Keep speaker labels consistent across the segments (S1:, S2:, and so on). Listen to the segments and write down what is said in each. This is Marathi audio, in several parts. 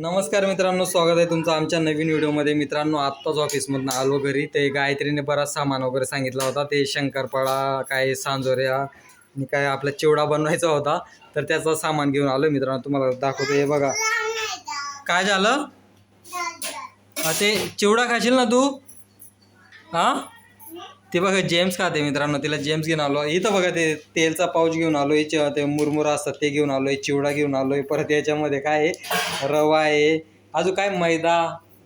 S1: नमस्कार मित्रांनो स्वागत आहे तुमचं आमच्या नवीन व्हिडिओमध्ये. मित्रांनो आत्ताच ऑफिसमधनं आलो घरी. ते गायत्रीने बराच सामान वगैरे सांगितला होता. ते शंकरपाळा काय सांजोऱ्या आणि काय आपला चिवडा बनवायचा होता. तर त्याचं सामान घेऊन आलो मित्रांनो तुम्हाला दाखवतो. हे बघा. काय झालं? ते चिवडा खाशील ना तू? हां? ते बघा जेम्स खाते मित्रांनो तिला जेम्स घेऊन आलो. इथं बघा ते तेलचा पाऊच घेऊन आलो याच्या ते मुरमुरा असतात ते घेऊन आलोय चिवडा घेऊन आलोय परत याच्यामध्ये काय आहे? रवा आहे. अजून काय? मैदा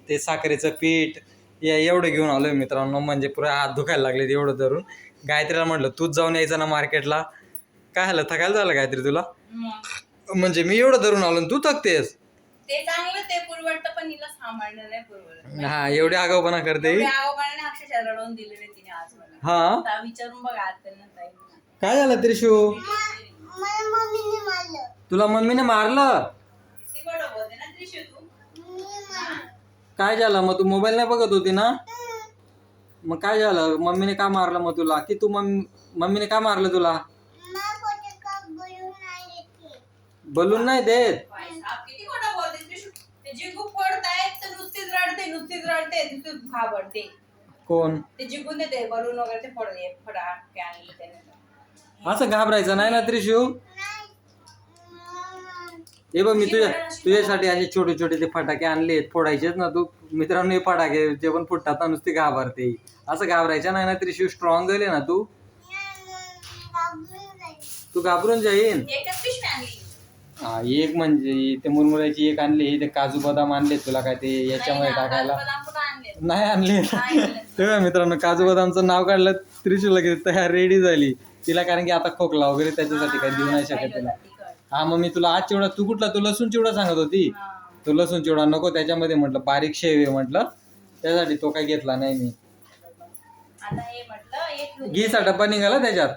S1: ते साखरेचं पीठ या एवढं घेऊन आलोय मित्रांनो. म्हणजे पुरे हात दुखायला लागले एवढं धरून. गायत्रीला म्हटलं तूच जाऊन यायचं ना मार्केटला काय झालं? थकायला झालं गायत्री तुला? म्हणजे मी एवढं धरून आलो तू थकतेस?
S2: ते चांगलं ते पुरवडतं पण हिला सांभाळणं नाही पुरवडत.
S1: हा एवढी आगाऊपणा करते.
S2: एवढ्या अक्षरशः रडवून दिलेले तिने आज मला.
S1: हा?
S2: आता विचारून बघा आज त्यांना ताई
S1: काय झालं त्रिशू? तुला मम्मीने मारलं?
S2: ती बडं बोलते ना त्रिशू तू?
S1: काय झालं? मग तू मोबाईल नाही बघत होती ना? मग काय झालं? मम्मीने का मारलं मग तुला? की तू मम्मी मम्मीने का मारलं तुला? बलून नाही देत
S2: किती खोटं बोलते त्रिशू ते जिंकू पडतायत तर नुसतीच रडते नुसतीच रडते नुसतीच घाबरते.
S1: कोण?
S2: ते जिंकून देते बलून वगैरे ते फड फडा ते आणलं त्याने.
S1: असं घाबरायचं नाही ना त्रिशू? हे बघ मी तुझ्या तुझ्यासाठी असे छोटे छोटे ते फटाके आणले फोडायचेच ना तू मित्रांनो हे फटाके जे पण फुटतात ना नुसते घाबरते. असं घाबरायचं नाही ना त्रिशू स्ट्रॉंग झाले ना तू? तू घाबरून जाईन.
S2: एकच पिशवी आणली.
S1: हा एक म्हणजे ते मुरमुऱ्याची एक आणली ते काजू बदाम आणले तुला काय ते याच्यामध्ये टाकायला. नाही आणले. तेव्हा मित्रांनो काजू बदामचं नाव काढलं त्रिशू लगेच तयार रेडी झाली. तिला कारण की आता खोकला वगैरे त्याच्यासाठी काही देऊ नाही शकत तिला. हा मग मी तुला आज चिवडा तू कुठला? तू लसूण चिवडा सांगत होती. तू लसूण चिवडा नको त्याच्यामध्ये म्हटलं बारीक शेव आहे म्हटलं. त्यासाठी तो काही घेतला नाही मी. घीचा डब्बा निघाला त्याच्यात.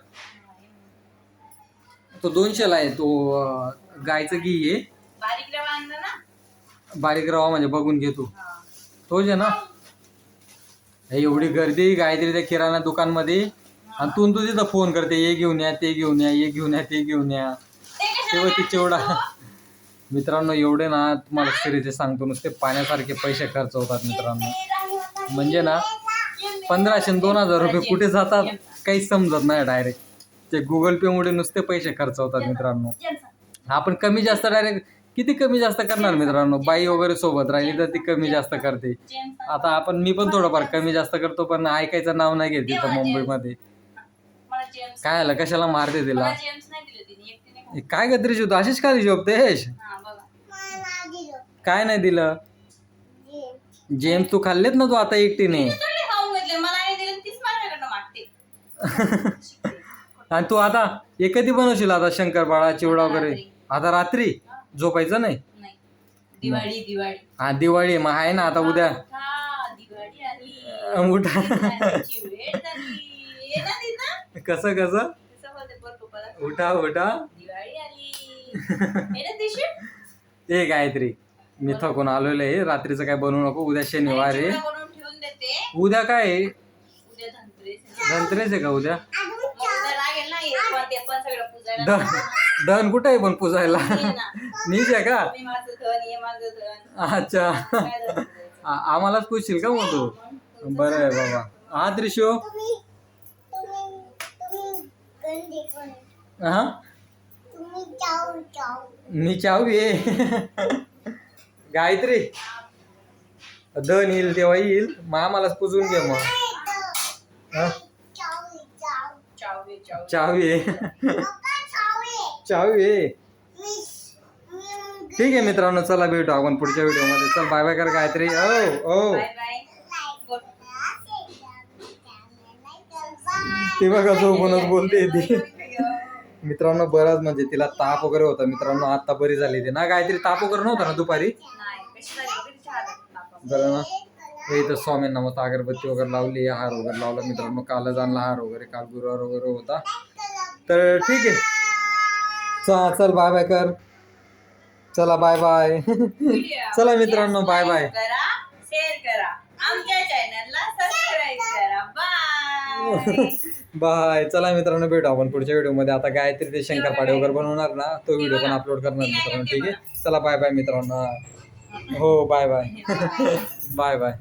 S1: तो दोनशेला आहे तो गायचं घी आहे
S2: बारीक रवा आणला ना?
S1: बारीक रवा म्हणजे बघून घे तू. तोच आहे ना? हे एवढी गर्दी गायत्री त्या किराणा दुकानमध्ये. आणि तू तू तिथं फोन करते हे घेऊन या ते घेऊन या हे घेऊन या ते घेऊन या. तेव्हा ती चिवडा. मित्रांनो एवढे ना तुम्हाला सिरीचे सांगतो नुसते पाण्यासारखे पैसे खर्च होतात मित्रांनो. म्हणजे ना पंधराशे आणि दोन हजार रुपये कुठे जातात काहीच समजत नाही डायरेक्ट ते गुगल पे मुळे नुसते पैसे खर्च होतात मित्रांनो. आपण कमी जास्त डायरेक्ट किती कमी जास्त करणार मित्रांनो? बाई वगैरे सोबत राहिली तर ती कमी जास्त करते. आता आपण मी पण थोडंफार कमी जास्त करतो पण ऐकायचं नाव नाही घेत तिथं मुंबईमध्ये. काय आलं कशाला मारते तिला? काय गत्री शिवतो अशीच
S2: हा बघा.
S1: काय नाही दिलं? जेम्स तू खाल्लेत ना तू आता एकटीने. आणि तू आता कधी बनवशील आता शंकरपाळा चिवडा वगैरे. आता रात्री झोपायचं नाही?
S2: नाही. दिवाळी दिवाळी.
S1: हा दिवाळी. मग आहे ना आता उद्या.
S2: हा, दिवाळी आली.
S1: अं, उठा.
S2: दिवाळीची वेळ झाली. ये ना तिथं?
S1: कसं कसं?
S2: बोलते पप्पाला.
S1: उठा उठा.
S2: दिवाळी आली. ये ना दिशू?
S1: हे गायत्री मी थकून आलेलो आहे. रात्रीचं काय बनवू नको. उद्या शनिवार आहे.
S2: चिवडा बनवून ठेवून देते.
S1: उद्या काय आहे?
S2: उद्या धनतेरस आहे.
S1: धनतेरस आहे का उद्या?
S2: मग उद्या लागेल ना हे पण ते पण सगळं पूजायला
S1: दहन
S2: लागतं.
S1: दहन कुठं आहे पण पुजायला. मीच आहे का?
S2: माझं धन माझं धन.
S1: अच्छा.
S2: काय धन पूजायचं?
S1: आ- आम्हालाच पुसशील का मग तू? बरं आहे बाबा. हा त्रिशू? हा? मी चावी आहे गायत्री. धन येईल तेव्हा येईल. मग आम्हालाच पुजून घे मग. हा?
S2: चावे चावे.
S1: चावी आहे चावी. आहे ठीक आहे मित्रांनो चला भेटू आपण पुढच्या व्हिडिओमध्ये. चल बाय बाय कर गायत्री. ओ ओ. ती बघा झोपूनच बोलते ती. मित्रांनो बराच म्हणजे तिला ताप वगैरे होता. मित्रांनो आता बरी झाली ती. ना गायत्री ताप वगैरे नव्हता ना दुपारी? बरं ना. हे इथं स्वामींना मग अगरबत्ती वगैरे लावली हार वगैरे लावला. मित्रांनो कालच आणला हार वगैरे. काल गुरुवार वगैरे होता. तर ठीक आहे. चा चल बाय बाय कर. चला बाय बाय चला मित्रांनो बाय बाय
S2: लाईक करा शेअर करा. आमच्या चॅनलला सबस्क्राईब करा. बाय
S1: बाय चला मित्रांनो भेटू आपण पुढच्या व्हिडिओमध्ये आता गायत्री ते शंकरपाडे वगैरे बनवणार ना तो व्हिडिओ पण अपलोड करणार मित्रांनो ठीक आहे? चला बाय बाय मित्रांनो. हो बाय बाय बाय बाय